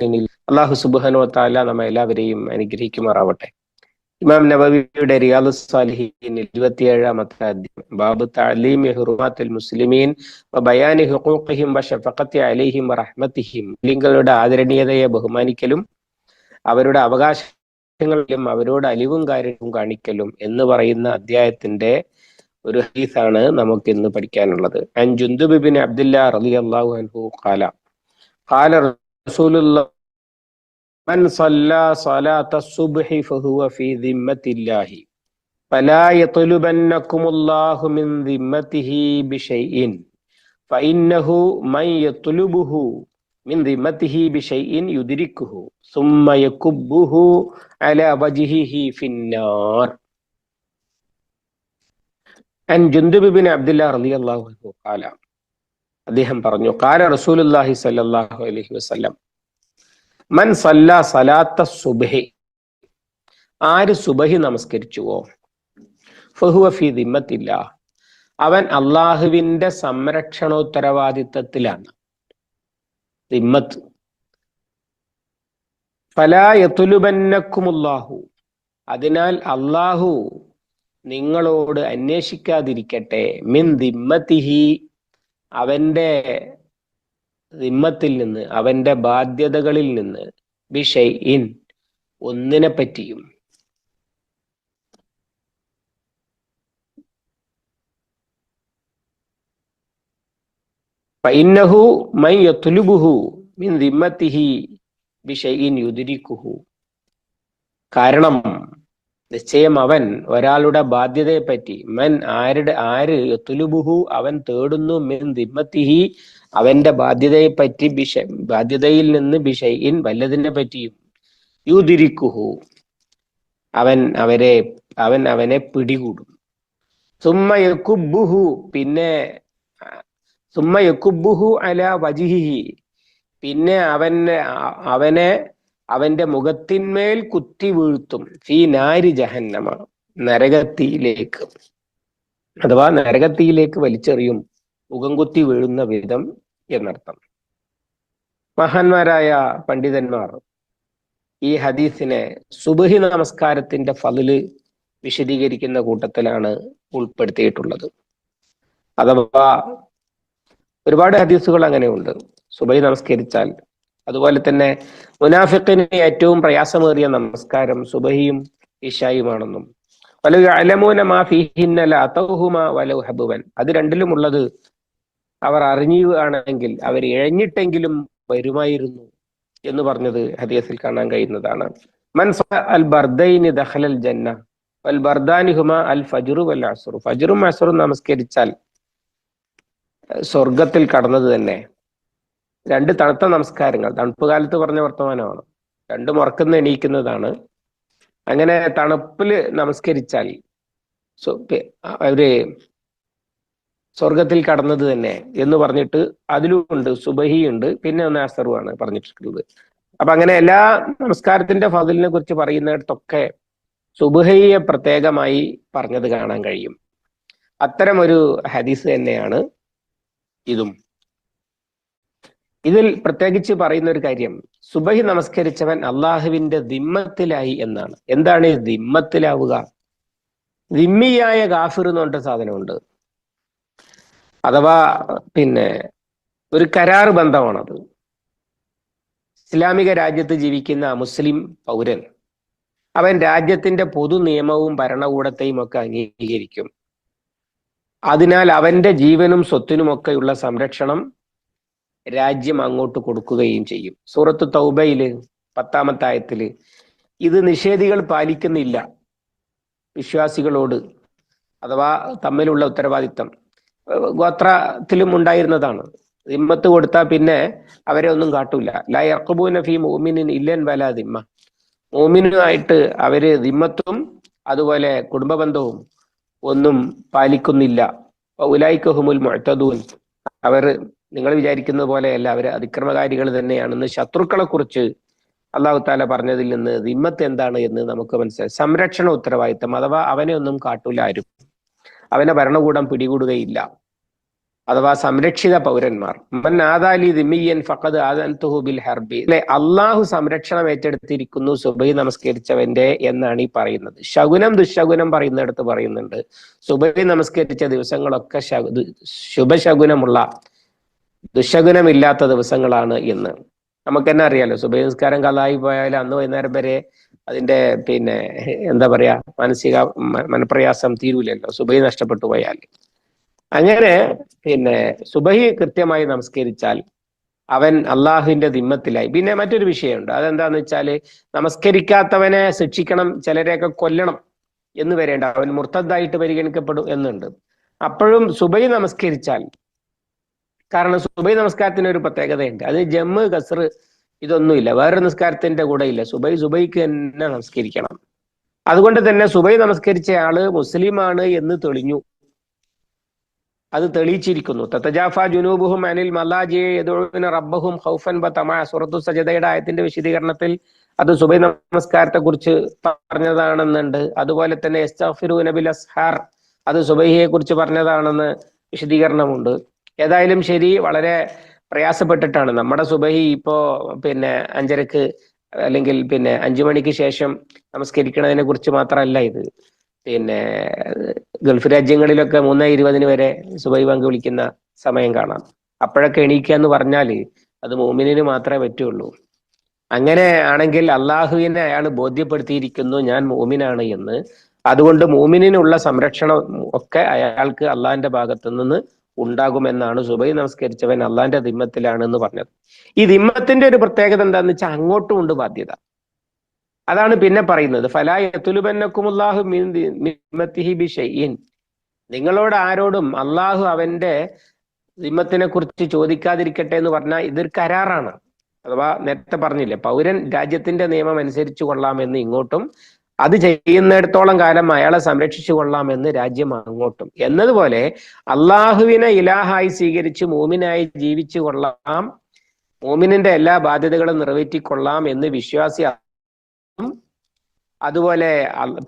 അള്ളാഹു സുബാനു താല നമ്മ എല്ലാവരെയും അനുഗ്രഹിക്കുമാറാവട്ടെ. ഇമാം നബവിയുടെ റിയാദ് സാലിഹീൻ ഇരുപത്തിയേഴാമത്തെ അധ്യയം. ബാബു തഅലീമി ഹുറുമാത്തുൽ മുസ്ലിമീൻ ബയാനി ഹുഖൂഖിഹിം വശഫഖത്തി അലൈഹിം റഹ്മത്തിഹിം. മുസ്ലിങ്ങളുടെ ആദരണീയതയെ ബഹുമാനിക്കലും അവരുടെ അവകാശങ്ങളിലും അവരോട് അലിവും കാര്യവും കാണിക്കലും എന്ന് പറയുന്ന അധ്യായത്തിന്റെ ഒരു ഹദീസാണ് നമുക്ക് ഇന്ന് പഠിക്കാനുള്ളത്. അൻ ജുന്ദുബിബിൻ അബ്ദുല്ല റളിയല്ലാഹു അൻഹു ഖാല. ഖാല رسول الله. من صلى صلاة الصبح فهو في ذمة الله. فلا يطلبنكم الله من ذمته بشيء. فإنه من يطلبه من ذمته بشيء يدركه. ثم يكبه على وجهه في النار. عن جندب بن عبد الله رضي الله عنه قال അദ്ദേഹം പറഞ്ഞു കാല റസൂലുല്ലാഹി സല്ലാഹു അലഹി വസ്ലം മൻ സല്ല ആര് സുബഹി നമസ്കരിച്ചുവോ? ഫഹുവ ഫി അവൻ അള്ളാഹുവിന്റെ സംരക്ഷണോത്തരവാദിത്വത്തിലാണ്. ദിമ്മത്ത്. ഫലായത്തുലുബന്നക്കുമുല്ലാഹു അതിനാൽ അള്ളാഹു നിങ്ങളോട് അന്വേഷിക്കാതിരിക്കട്ടെ. മിൻ ദിമ്മത്തിഹി അവന്റെ നിമ്മത്തിൽ നിന്ന് അവന്റെ ബാധ്യതകളിൽ നിന്ന് ബിഷൈ ഇൻ ഒന്നിനെ പറ്റിയും ഫൈന്നഹു മൈ മീൻ മിൻ ദിമ്മത്തിഹി ഇൻ യുദിരിക്കുഹു. കാരണം നിശ്ചയം അവൻ ഒരാളുടെ ബാധ്യതയെ പറ്റി മൻ ആരുടെ ആര് തുലുബുഹു അവൻ തേടുന്നു മിൻ ദിമ്മത്തിഹി അവന്റെ ബാധ്യതയെ പറ്റി ബിഷ ബാധ്യതയിൽ നിന്ന് ബിഷയിൻ വല്ലതിനെ പറ്റിയും. യുതിരിക്കുഹു. അവൻ അവരെ അവൻ അവനെ പിടികൂടും. സുമ്മ യക്കുബുഹു പിന്നെ സുമ്മ യക്കുബുഹു അല വജിഹി പിന്നെ അവൻ അവനെ അവന്റെ മുഖത്തിന്മേൽ കുത്തി വീഴ്ത്തും. ഫീ നാരി ജഹന്നമ നരകത്തിയിലേക്ക്. അഥവാ നരകത്തിയിലേക്ക് വലിച്ചെറിയും മുഖം കുത്തി വീഴുന്ന വിധം എന്നർത്ഥം. മഹാന്മാരായ പണ്ഡിതന്മാർ ഈ ഹദീസിനെ സുബഹി നമസ്കാരത്തിന്റെ ഫതിൽ വിശദീകരിക്കുന്ന കൂട്ടത്തിലാണ് ഉൾപ്പെടുത്തിയിട്ടുള്ളത്. അഥവാ ഒരുപാട് ഹദീസുകൾ അങ്ങനെയുണ്ട്. സുബഹി നമസ്കരിച്ചാൽ അതുപോലെ തന്നെ മുനാഫിഖിന് ഏറ്റവും പ്രയാസമേറിയ നമസ്കാരം സുബഹിയും ഇഷായുമാണെന്നും ഹബുവൻ. അത് രണ്ടിലുമുള്ളത് അവർ അറിഞ്ഞുകയാണെങ്കിൽ അവർ ഇഴഞ്ഞിട്ടെങ്കിലും വരുമായിരുന്നു എന്ന് പറഞ്ഞത് ഹദീസിൽ കാണാൻ കഴിയുന്നതാണ്. മൻ അൽ ബർദൈനി ദഖലൽ ജന്ന അൽ ബർദാനി ഹുമ അൽ ഫജ്റു വൽ അസുറു. ഫജുറും അസുറും നമസ്കരിച്ചാൽ സ്വർഗത്തിൽ കടന്നത് തന്നെ. രണ്ട് തണുത്ത നമസ്കാരങ്ങൾ. തണുപ്പ് കാലത്ത് പറഞ്ഞ വർത്തമാനമാണ്. രണ്ട് മുറക്കുന്ന എണീക്കുന്നതാണ്. അങ്ങനെ തണുപ്പിൽ നമസ്കരിച്ചാൽ അവർ സ്വർഗത്തിൽ കടന്നത് തന്നെ എന്ന് പറഞ്ഞിട്ട് അതിലുമുണ്ട് സുബഹി ഉണ്ട് പിന്നെ ഒന്ന് അസറുമാണ് പറഞ്ഞിട്ടുള്ളത്. അപ്പൊ അങ്ങനെ എല്ലാ നമസ്കാരത്തിന്റെ ഫതിലിനെ കുറിച്ച് പറയുന്നിടത്തൊക്കെ സുബഹയെ പ്രത്യേകമായി പറഞ്ഞത് കാണാൻ കഴിയും. അത്തരം ഒരു ഹദീസ് തന്നെയാണ് ഇതും. ഇതിൽ പ്രത്യേകിച്ച് പറയുന്ന ഒരു കാര്യം. സുബഹി നമസ്കരിച്ചവൻ അള്ളാഹുവിന്റെ ദിമ്മത്തിലായി എന്നാണ്. എന്താണ് ഈ ദിമ്മത്തിലാവുക? ദിമ്മിയായ ഗാഫിർ എന്ന് പറഞ്ഞ സാധനമുണ്ട്. അഥവാ പിന്നെ ഒരു കരാർ ബന്ധമാണത്. ഇസ്ലാമിക രാജ്യത്ത് ജീവിക്കുന്ന മുസ്ലിം പൗരൻ അവൻ രാജ്യത്തിന്റെ പൊതു നിയമവും ഭരണകൂടത്തെയും ഒക്കെ അംഗീകരിക്കും. അതിനാൽ അവന്റെ ജീവനും സ്വത്തിനുമൊക്കെയുള്ള സംരക്ഷണം രാജ്യം അങ്ങോട്ട് കൊടുക്കുകയും ചെയ്യും. സൂറത്ത് തൗബയിൽ പത്താമത്തായത്തിൽ ഇത് നിഷേധികൾ പാലിക്കുന്നില്ല. വിശ്വാസികളോട് അഥവാ തമ്മിലുള്ള ഉത്തരവാദിത്തം. ഗോത്രത്തിലും ഉണ്ടായിരുന്നതാണ്. ദിമ്മത്ത് കൊടുത്താൽ പിന്നെ അവരെ ഒന്നും കാട്ടൂല. ലാ യർക്കുബൂന ഫി മോമിനിൻ ഇല്ലൻ വല ദിമ്മ. മോമിനുമായിട്ട് അവർ ദിമ്മത്തും അതുപോലെ കുടുംബ ബന്ധവും ഒന്നും പാലിക്കുന്നില്ല. ഉലായിക്കഹുമുൽ മുഴത്തദൂൻ അവർ നിങ്ങൾ വിചാരിക്കുന്നത് പോലെയല്ല അവർ അതിക്രമകാരികൾ തന്നെയാണെന്ന് ശത്രുക്കളെ കുറിച്ച് അള്ളാഹു താല പറഞ്ഞതിൽ നിന്ന് ദിമ്മത്ത് എന്താണ് എന്ന് നമുക്ക് മനസ്സിലായി. സംരക്ഷണ ഉത്തരവാദിത്തം അഥവാ അവനെ ഒന്നും കാട്ടൂല ആരും. അവനെ ഭരണകൂടം പിടികൂടുകയില്ല. അഥവാ സംരക്ഷിത പൗരന്മാർ. മൻ ആദാലി ദിമിയൻ ആദൻതുഹു ബിൽ ഹർബി. അള്ളാഹു സംരക്ഷണം ഏറ്റെടുത്തിരിക്കുന്നു സുബൈ നമസ്കരിച്ചവന്റെ എന്നാണ് ഈ പറയുന്നത്. ശകുനം ദുശകുനം പറയുന്നിടത്ത് പറയുന്നുണ്ട്. സുബൈ നമസ്കരിച്ച ദിവസങ്ങളൊക്കെ ശുഭശകുനമുള്ള ദുശകുനമില്ലാത്ത ദിവസങ്ങളാണ് ഇന്ന്. നമുക്ക് തന്നെ അറിയാലോ സുബൈ നിസ്കാരം കലായി പോയാൽ അന്ന് വൈകുന്നേരം വരെ അതിന്റെ പിന്നെ എന്താ പറയാ മാനസിക മനപ്രയാസം തീരൂലല്ലോ സുബൈ നഷ്ടപ്പെട്ടു പോയാൽ. അങ്ങനെ പിന്നെ സുബൈ കൃത്യമായി നമസ്കരിച്ചാൽ അവൻ അള്ളാഹുവിന്റെ ദിമ്മത്തിലായി. പിന്നെ മറ്റൊരു വിഷയമുണ്ട് അതെന്താന്ന് വെച്ചാൽ നമസ്കരിക്കാത്തവനെ ശിക്ഷിക്കണം ചിലരെയൊക്കെ കൊല്ലണം എന്ന് വരേണ്ട അവൻ മുർത്തദ്ദായിട്ട് പരിഗണിക്കപ്പെടും എന്നുണ്ട്. അപ്പോഴും സുബൈ നമസ്കരിച്ചാൽ കാരണം സുബൈ നമസ്കാരത്തിന് ഒരു പ്രത്യേകതയുണ്ട്. അത് ജമ്മ് കസർ ഇതൊന്നുമില്ല. വേറൊരു നമസ്കാരത്തിന്റെ കൂടെ ഇല്ല സുബൈ സുബൈക്ക് തന്നെ നമസ്കരിക്കണം. അതുകൊണ്ട് തന്നെ സുബൈ നമസ്കരിച്ച ആൾ മുസ്ലിമാണ് എന്ന് തെളിഞ്ഞു. അത് തെളിയിച്ചിരിക്കുന്നു. തത്തജാഫ ജുനൂബുഹും അനിൽ യദുവിന് റബ്ബഹും ഹൗഫൻ ബത്തമായ സുറത്തു സജതയുടെ ആയത്തിന്റെ വിശദീകരണത്തിൽ അത് സുബൈ നമസ്കാരത്തെ കുറിച്ച് പറഞ്ഞതാണെന്നുണ്ട്. അതുപോലെ തന്നെ എസ്തഗ്ഫിറൂന നബിൽ അസ്ഹാർ അത് സുബൈഹിയെ കുറിച്ച് പറഞ്ഞതാണെന്ന് വിശദീകരണമുണ്ട്. ഏതായാലും ശരി വളരെ പ്രയാസപ്പെട്ടിട്ടാണ്. നമ്മുടെ സുബഹി ഇപ്പോ പിന്നെ അഞ്ചരക്ക് അല്ലെങ്കിൽ പിന്നെ അഞ്ചു മണിക്ക് ശേഷം നമസ്കരിക്കണതിനെ കുറിച്ച് മാത്രമല്ല ഇത്. പിന്നെ ഗൾഫ് രാജ്യങ്ങളിലൊക്കെ മൂന്ന് ഇരുപതിന് വരെ സുബഹി പങ്ക് വിളിക്കുന്ന സമയം കാണാം. അപ്പോഴൊക്കെ എണീക്കുക എന്ന് പറഞ്ഞാൽ അത് മോമിനിന് മാത്രമേ പറ്റുള്ളൂ. അങ്ങനെ ആണെങ്കിൽ അള്ളാഹുവിനെ അയാൾ ബോധ്യപ്പെടുത്തിയിരിക്കുന്നു ഞാൻ മോമിനാണ് എന്ന്. അതുകൊണ്ട് മോമിനുള്ള സംരക്ഷണം ഒക്കെ അയാൾക്ക് അള്ളാഹിന്റെ ഭാഗത്തു നിന്ന് ഉണ്ടാകുമെന്നാണ് സുബൈ നമസ്കരിച്ചവൻ അള്ളാന്റെ ദിമ്മത്തിലാണ് എന്ന് പറഞ്ഞത്. ഈ ദിമ്മത്തിന്റെ ഒരു പ്രത്യേകത എന്താന്ന് വെച്ചാൽ അങ്ങോട്ടും ഉണ്ട് ബാധ്യത. അതാണ് പിന്നെ പറയുന്നത്. ഫലായത്തുലുബന്നക്കുമുല്ലാഹു നിങ്ങളോട് ആരോടും അള്ളാഹു അവന്റെ ദിമ്മത്തിനെ കുറിച്ച് ചോദിക്കാതിരിക്കട്ടെ എന്ന് പറഞ്ഞാൽ ഇതൊരു കരാറാണ്. അഥവാ നേരത്തെ പറഞ്ഞില്ലേ പൗരൻ രാജ്യത്തിന്റെ നിയമം അനുസരിച്ചു കൊള്ളാമെന്ന് ഇങ്ങോട്ടും അത് ചെയ്യുന്നിടത്തോളം കാലം അയാളെ സംരക്ഷിച്ചു കൊള്ളാം എന്ന് രാജ്യം അങ്ങോട്ടും. എന്നതുപോലെ അള്ളാഹുവിനെ ഇലാഹായി സ്വീകരിച്ച് മൂമിനായി ജീവിച്ചു കൊള്ളാം. മൂമിനിന്റെ എല്ലാ ബാധ്യതകളും നിറവേറ്റിക്കൊള്ളാം എന്ന് വിശ്വാസി അതുപോലെ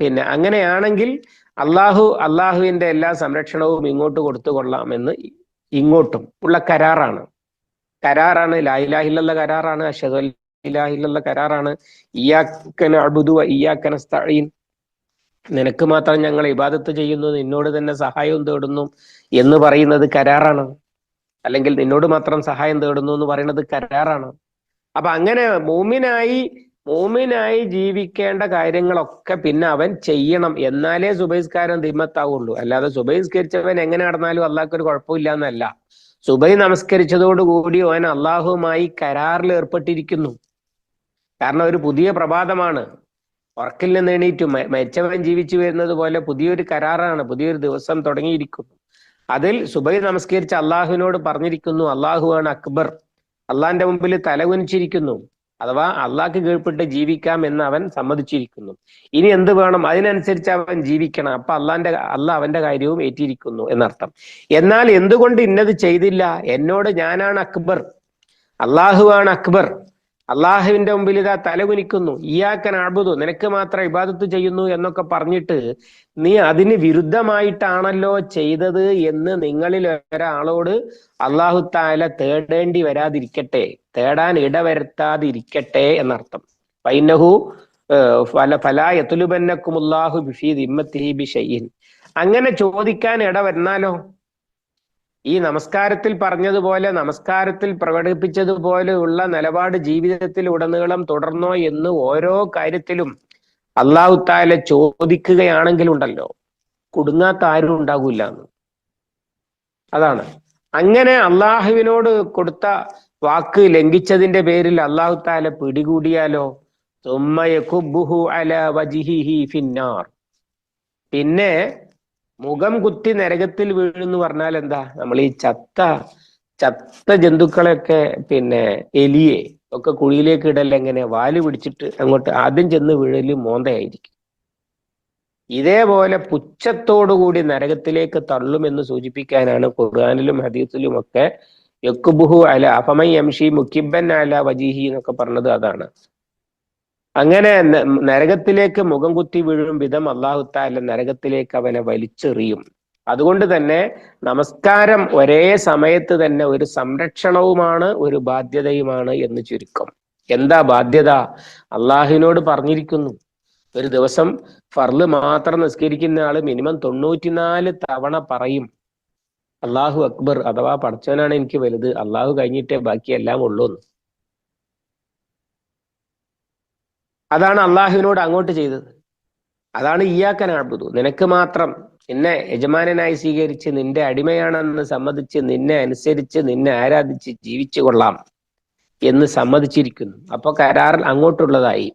പിന്നെ അങ്ങനെയാണെങ്കിൽ അള്ളാഹു അള്ളാഹുവിന്റെ എല്ലാ സംരക്ഷണവും ഇങ്ങോട്ട് കൊടുത്തു കൊള്ളാം എന്ന് ഇങ്ങോട്ടും ഉള്ള കരാറാണ്. കരാറാണ് ലായിലാഹില്ല കരാറാണ് അഷദ് ഇലാഹില്ല കരാറാണ്. ഇയാക്കന അബുദു ഇയാക്കന സ്തഈൻ നിനക്ക് മാത്രം ഞങ്ങൾ ഇബാദത്ത് ചെയ്യുന്നു നിന്നോട് തന്നെ സഹായം തേടുന്നു എന്ന് പറയുന്നത് കരാറാണ്. അല്ലെങ്കിൽ നിന്നോട് മാത്രം സഹായം തേടുന്നു എന്ന് പറയുന്നത് കരാറാണ്. അപ്പൊ അങ്ങനെ മൂമിനായി മൂമിനായി ജീവിക്കേണ്ട കാര്യങ്ങളൊക്കെ പിന്നെ അവൻ ചെയ്യണം. എന്നാലേ സുബൈസ്കാരം ദിമ്മത്താവുള്ളൂ. അല്ലാതെ സുബൈസ്കരിച്ചവൻ എങ്ങനെ നടന്നാലും അള്ളാഹ്ക്ക് ഒരു കുഴപ്പമില്ല എന്നല്ല സുബൈ നമസ്കരിച്ചതോടുകൂടി അവൻ അള്ളാഹുമായി കരാറിൽ ഏർപ്പെട്ടിരിക്കുന്നു. കാരണം ഒരു പുതിയ പ്രഭാതമാണ്. ഉറക്കിൽ നിന്ന് എണീറ്റു. മരിച്ചവൻ ജീവിച്ചു വരുന്നത് പോലെ പുതിയൊരു കരാറാണ്. പുതിയൊരു ദിവസം തുടങ്ങിയിരിക്കുന്നു. അതിൽ സുബൈ നമസ്കരിച്ച് അള്ളാഹുവിനോട് പറഞ്ഞിരിക്കുന്നു അള്ളാഹുവാണ് അക്ബർ. അള്ളാഹിന്റെ മുമ്പിൽ തലകുനിച്ചിരിക്കുന്നു. അഥവാ അള്ളാഹ്ക്ക് കീഴ്പ്പെട്ട് ജീവിക്കാം എന്ന് അവൻ സമ്മതിച്ചിരിക്കുന്നു. ഇനി എന്ത് വേണം? അതിനനുസരിച്ച് അവൻ ജീവിക്കണം. അപ്പൊ അള്ളാന്റെ അള്ളാഹ് അവന്റെ കാര്യവും ഏറ്റിരിക്കുന്നു എന്നർത്ഥം. എന്നാൽ എന്തുകൊണ്ട് ഇന്നത് ചെയ്തില്ല? എന്നോട് ഞാനാണ് അക്ബർ. അള്ളാഹുവാണ് അക്ബർ. അള്ളാഹുവിന്റെ മുമ്പിൽ ഇതാ തലകുനിക്കുന്നു ഇയാക്കൻ അഴുതു നിനക്ക് മാത്രം ഇബാദത്ത് ചെയ്യുന്നു എന്നൊക്കെ പറഞ്ഞിട്ട് നീ അതിന് വിരുദ്ധമായിട്ടാണല്ലോ ചെയ്തത് എന്ന് നിങ്ങളിൽ ഒരാളോട് അള്ളാഹു താല തേടേണ്ടി വരാതിരിക്കട്ടെ തേടാൻ ഇടവരുത്താതിരിക്കട്ടെ എന്നർത്ഥം. പൈനഹു ഫല ഫല ഫലായത്തുലുബന്നക്കുമുല്ലാഹു ബിഫി ദിമ്മത്തിഹി ബിഷയിൻ അങ്ങനെ ചോദിക്കാൻ ഇടവരുന്നാലോ ഈ നമസ്കാരത്തിൽ പറഞ്ഞതുപോലെ നമസ്കാരത്തിൽ പ്രകടിപ്പിച്ചതുപോലെയുള്ള നിലപാട് ജീവിതത്തിൽ ഉടനീളം തുടർന്നോ എന്ന് ഓരോ കാര്യത്തിലും അള്ളാഹു താല ചോദിക്കുകയാണെങ്കിൽ ഉണ്ടല്ലോ കുടുങ്ങാത്ത ആരും ഉണ്ടാകൂല എന്ന്. അതാണ്. അങ്ങനെ അള്ളാഹുവിനോട് കൊടുത്ത വാക്ക് ലംഘിച്ചതിന്റെ പേരിൽ അള്ളാഹു താല പിടികൂടിയാലോ? പിന്നെ മുഖം കുത്തി നരകത്തിൽ വീഴുന്നു പറഞ്ഞാൽ എന്താ? നമ്മൾ ഈ ചത്ത ചത്ത ജന്തുക്കളെയൊക്കെ പിന്നെ എലിയെ ഒക്കെ കുഴിയിലേക്ക് ഇടൽ എങ്ങനെ? വാൽ പിടിച്ചിട്ട് അങ്ങോട്ട് ആദ്യം ചെന്ന് വീഴൽ മോന്തയായിരിക്കും. ഇതേപോലെ പുച്ഛത്തോടുകൂടി നരകത്തിലേക്ക് തള്ളുമെന്ന് സൂചിപ്പിക്കാനാണ് ഖുർആാനിലും ഹദീസിലും ഒക്കെ യക്കുബുഹു അല യംഷി മുക്കിബൻ അല വജീഹി എന്നൊക്കെ പറഞ്ഞത് അതാണ്. അങ്ങനെ നരകത്തിലേക്ക് മുഖം കുത്തി വീഴും വിധം അള്ളാഹുത്താല നരകത്തിലേക്ക് അവനെ വലിച്ചെറിയും. അതുകൊണ്ട് തന്നെ നമസ്കാരം ഒരേ സമയത്ത് തന്നെ ഒരു സംരക്ഷണവുമാണ് ഒരു ബാധ്യതയുമാണ് എന്ന് ചുരുക്കം. എന്താ ബാധ്യത? അള്ളാഹുവിനോട് പറഞ്ഞിരിക്കുന്നു. ഒരു ദിവസം ഫർൾ മാത്രം നിസ്കരിക്കുന്ന ആൾ മിനിമം തൊണ്ണൂറ്റിനാല് തവണ പറയും അള്ളാഹു അക്ബർ അഥവാ പഠിച്ചവനാണ് എനിക്ക് വലുത് അള്ളാഹു കഴിഞ്ഞിട്ടേ ബാക്കി എല്ലാം ഉള്ളൂ എന്ന് അതാണ് അള്ളാഹുവിനോട് അങ്ങോട്ട് ചെയ്തത്. അതാണ് ഇയാക്കൻ അഴുതു നിനക്ക് മാത്രം എന്നെ യജമാനനായി സ്വീകരിച്ച് നിന്റെ അടിമയാണെന്ന് സമ്മതിച്ച് നിന്നെ അനുസരിച്ച് നിന്നെ ആരാധിച്ച് ജീവിച്ചു കൊള്ളാം എന്ന് സമ്മതിച്ചിരിക്കുന്നു. അപ്പൊ കരാറിൽ അങ്ങോട്ടുള്ളതായി.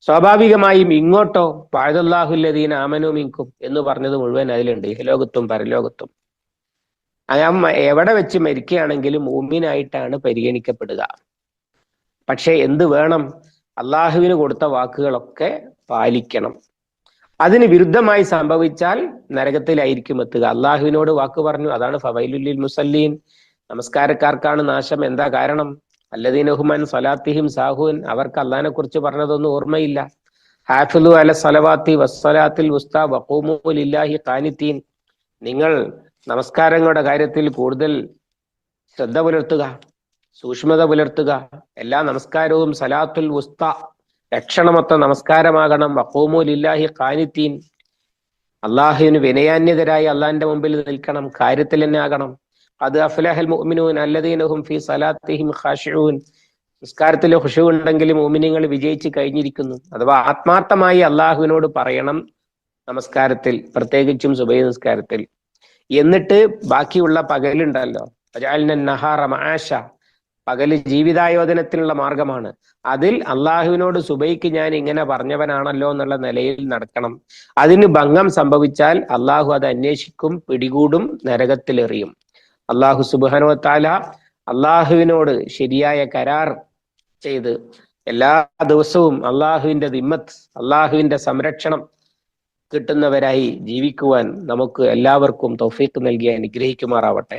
സ്വാഭാവികമായും ഇങ്ങോട്ടോ? പാഴുതല്ലാഹുല്ലദീൻ ആമനു മിങ്കും എന്ന് പറഞ്ഞത് മുഴുവൻ അതിലുണ്ട്. ഇഹലോകത്തും പരലോകത്തും. അയാൾ എവിടെ വെച്ച് മരിക്കുകയാണെങ്കിലും ഉമ്മിനായിട്ടാണ് പരിഗണിക്കപ്പെടുക. പക്ഷെ എന്ത് വേണം? അള്ളാഹുവിന് കൊടുത്ത വാക്കുകളൊക്കെ പാലിക്കണം. അതിന് വിരുദ്ധമായി സംഭവിച്ചാൽ നരകത്തിലായിരിക്കും എത്തുക. അള്ളാഹുവിനോട് വാക്ക് പറഞ്ഞു. അതാണ് ഫവൈലുല്ലിൽ മുസല്ലീൻ. നമസ്കാരക്കാർക്കാണ് നാശം. എന്താ കാരണം? അല്ലദീനഹുമാൻ സലാത്തിഹിം സാഹുൻ. അവർക്ക് അള്ളഹാനെ കുറിച്ച് പറഞ്ഞതൊന്നും ഓർമ്മയില്ല. ഹാഫിലു അല സലവാത്തി വസ്സലാത്തിൽ ഉസ്താ വഖൂമുലില്ലാഹി കാനിത്തീൻ നിങ്ങൾ നമസ്കാരങ്ങളുടെ കാര്യത്തിൽ കൂടുതൽ ശ്രദ്ധ പുലർത്തുക. സൂക്ഷ്മത പുലർത്തുക. എല്ലാ നമസ്കാരവും സലാത്തുൽ ഉസ്ത. ലക്ഷണമൊത്ത നമസ്കാരമാകണം. വഖൂമുലില്ലാഹി ഖാനിത്തീൻ. അള്ളാഹുവിന് വിനയാന്യതരായി അള്ളാഹിന്റെ മുമ്പിൽ നിൽക്കണം. കാര്യത്തിൽ തന്നെ ആകണം. അത് അഫ്ലാഹൽ മുഅ്മിനൂൻ അല്ലദീനഹും ഫി സലാത്തിഹിം ഖാഷിഊൻ. നിസ്കാരത്തിൽ ഹുഷു ഉണ്ടെങ്കിൽ മുഅ്മിനീങ്ങൾ വിജയിച്ച് കഴിഞ്ഞിരിക്കുന്നു. അഥവാ ആത്മാർത്ഥമായി അള്ളാഹുവിനോട് പറയണം നമസ്കാരത്തിൽ പ്രത്യേകിച്ചും സുബൈ നിസ്കാരത്തിൽ. എന്നിട്ട് ബാക്കിയുള്ള പകലുണ്ടല്ലോ. നഹാറ മാഷ പകൽ ജീവിതായോധനത്തിനുള്ള മാർഗമാണ്. അതിൽ അള്ളാഹുവിനോട് സുബൈക്ക് ഞാൻ ഇങ്ങനെ പറഞ്ഞവനാണല്ലോ എന്നുള്ള നിലയിൽ നടക്കണം. അതിന് ഭംഗം സംഭവിച്ചാൽ അള്ളാഹു അത് അന്വേഷിക്കും പിടികൂടും നരകത്തിലെറിയും. അള്ളാഹു സുബാനോ അള്ളാഹുവിനോട് ശരിയായ കരാർ ചെയ്ത് എല്ലാ ദിവസവും അള്ളാഹുവിന്റെ ദിമ്മത്ത് അള്ളാഹുവിന്റെ സംരക്ഷണം കിട്ടുന്നവരായി ജീവിക്കുവാൻ നമുക്ക് എല്ലാവർക്കും തൗഫീഖ് നൽകി അനുഗ്രഹിക്കുമാറാവട്ടെ.